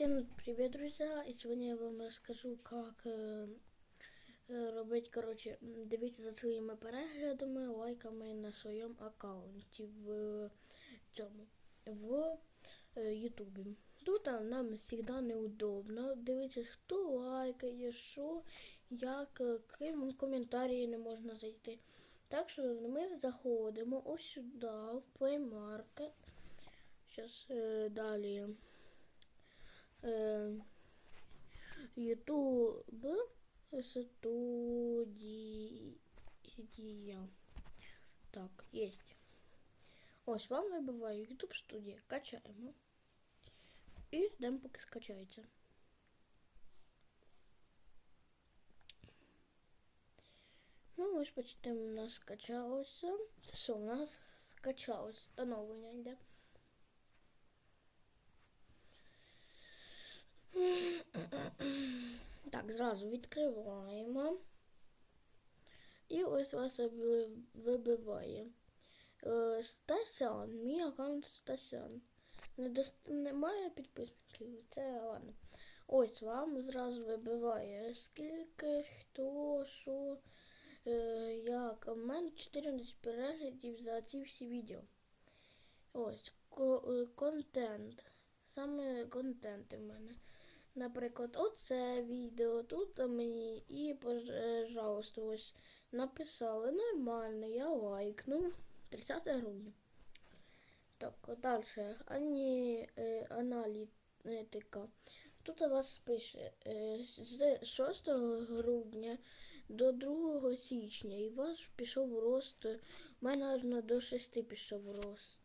Всем привет, друзья! И сегодня я вам расскажу, как э, э, робити, коротше, дивіться за своїми переглядами, лайками на своєму аккаунті в цьому в е, Ютубі. Тут а, нам завжди неудобно. Дивіться, хто лайкає, що, як, е, ким коментарі не можна зайти. Так що ми заходимо ось сюди, в Play Market. Зараз е, далі. Ютуб студія. Так, есть. Ось вам вибиває YouTube студія. Качаємо. І ждемо, поки скачається. Ну, ось почти у нас скачалося. Все, у нас скачалось. Встановлення йде. Так, зразу відкриваємо. І ось вас вибиває. Е, Стасян, мій аккаунт Стасян. Немає підписників, це ладно. Ось вам зразу вибиває скільки, хто, що, е, як. У мене 14 переглядів за ці всі відео. Ось е, контент. Саме контент у мене. Наприклад, оце відео тут мені і, пожалуйста, ось написали нормально, я лайкнув 30 грудня. Так, далі. Ані е, аналітика. Тут у вас пише е, з 6 грудня до 2 січня, і у вас пішов рост. У мене аж до 6 пішов рост.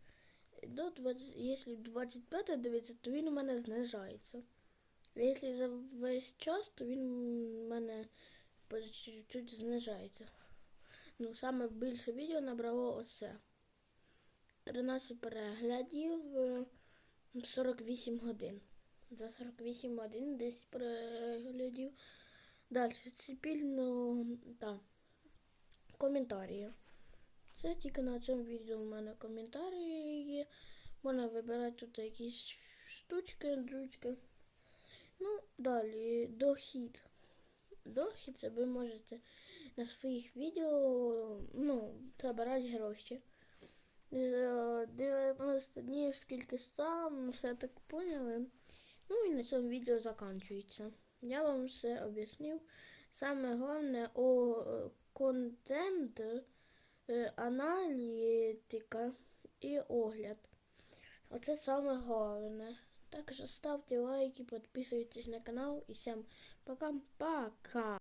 До 20, якщо 25 дивиться, то він у мене знижається. Якщо за весь час, то він у мене чуть-чуть знижається. Ну, саме більше відео набрало оце. 13 переглядів е, 48 годин. За 48 годин 10 переглядів. Далі спільно та, коментарі. Це тільки на цьому відео у мене коментарі є. Можна вибирати тут якісь штучки, дручки. Ну, далі дохід. Дохід це ви можете на своїх відео ну, забирати гроші. За 90 днів скільки сам, все так поняли. Ну і на цьому відео закінчується. Я вам все об'яснив. Саме головне о е, контент, е, аналітика і огляд. Оце саме головне. Так ставьте лайки, подписывайтесь на канал И всем пока-пока.